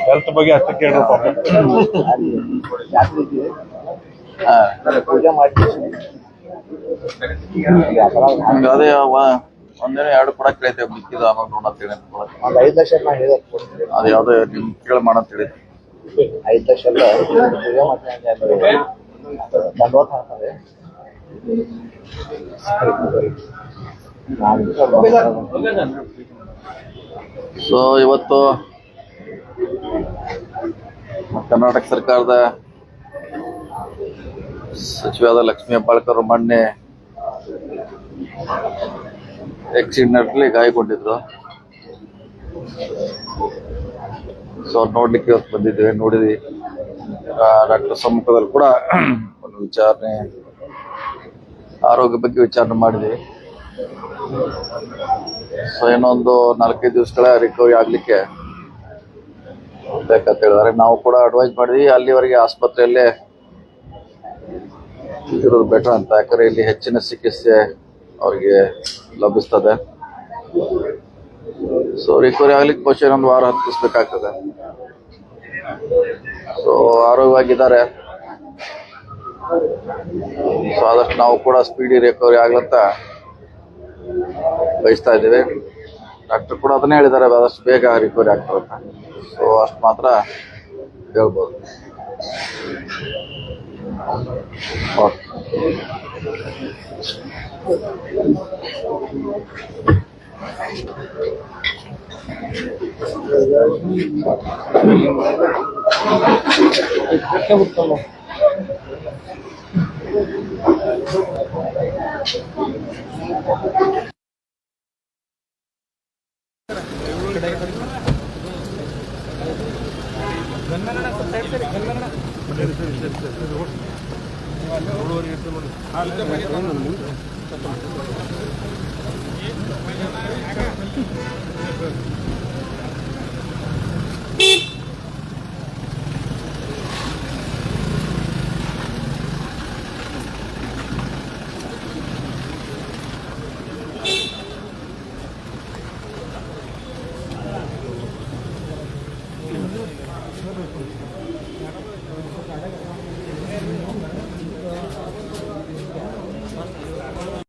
Health ಬಗ್ಗೆ ಅಷ್ಟು ಕೇಳ್ರಪ್ಪ ಪೂಜೆ ಮಾಡಿ ಹಂಗ ಅದೇ ವ- ಒಂದೇನೋ ಎರಡು ಕೂಡ ಕೇಳ್ತೇವೆ ಮಿಕ್ಕಿದ ಆಮೇಲೆ ನೋಡ ಅಂತ ಹೇಳಿ. ಒಂದ್ ಐದ್ ಲಕ್ಷ ನಾ ಹೇಳಿದ ಅದು ಯಾವ್ದೋ ನಿಮ್ ಕೇಳಿ ಮಾಡಂತ ಹೇಳಿ ಐದು ಲಕ್ಷ ದಂಡವತ್ ಹಾಕ್ತಾರೆ ಸೊ ಇವತ್ತು ಕರ್ನಾಟಕ ಸರ್ಕಾರದ ಸಚಿವರಾದ ಲಕ್ಷ್ಮೀ ಹೆಬ್ಬಾಳ್ಕರ್ ಮೊನ್ನೆ ಆಕ್ಸಿಡೆಂಟ್ಲಿ ಗಾಯಗೊಂಡಿದ್ರು ಸೊ ನೋಡ್ಲಿಕ್ಕೆ ಇವತ್ತು ಬಂದಿದ್ದೇವೆ, ನೋಡಿದ್ವಿ. ಡಾಕ್ಟರ್ ಸಮ್ಮುಖದಲ್ಲಿ ಕೂಡ ಒಂದು ವಿಚಾರಣೆ, ಆರೋಗ್ಯ ಬಗ್ಗೆ ವಿಚಾರಣೆ ಮಾಡಿದ್ವಿ. ಸೊ ಇನ್ನೊಂದು ನಾಲ್ಕೈದು ದಿವಸಗಳ ರಿಕವರಿ ಆಗ್ಲಿಕ್ಕೆ ಬೇಕಂತ ಹೇಳಿದಾರೆ ನಾವು ಕೂಡ ಅಡ್ವೈಸ್ ಮಾಡಿದ್ವಿ, ಅಲ್ಲಿವರೆಗೆ ಆಸ್ಪತ್ರೆಯಲ್ಲೇ ಇರೋದು ಬೆಟರ್ ಅಂತ. ಯಾಕಂದ್ರೆ ಇಲ್ಲಿ ಹೆಚ್ಚಿನ ಚಿಕಿತ್ಸೆ ಅವರಿಗೆ ಲಭಿಸ್ತದೆ. ಸೊ ರಿಕವರಿ ಆಗ್ಲಿಕ್ಕೆ ಬಹುಶಃ ಒಂದು ವಾರ ಹತ್ತಿಸ್ಬೇಕಾಗ್ತದೆ. ಸೊ ಆರೋಗ್ಯವಾಗಿದ್ದಾರೆ. ಸೊ ಆದಷ್ಟು ನಾವು ಕೂಡ ಸ್ಪೀಡಿ ರಿಕವರಿ ಆಗ್ಲಂತ ಬಯಸ್ತಾ ಇದ್ದೀವಿ. ಡಾಕ್ಟರ್ ಕೂಡ ಅದನ್ನೇ ಹೇಳಿದ್ದಾರೆ, ಆದಷ್ಟು ಬೇಗ ರಿಕವರಿ ಆಗ್ತದೆ ಅಂತ. ಸೊ ಅಷ್ಟು ಮಾತ್ರ ಹೇಳ್ಬೋದು. ಓಕೆ 그때부터 뭐 ಗಂಗನ ಸರ್ ಸರಿ ಗಂಗನ ಮೂರುವರೆ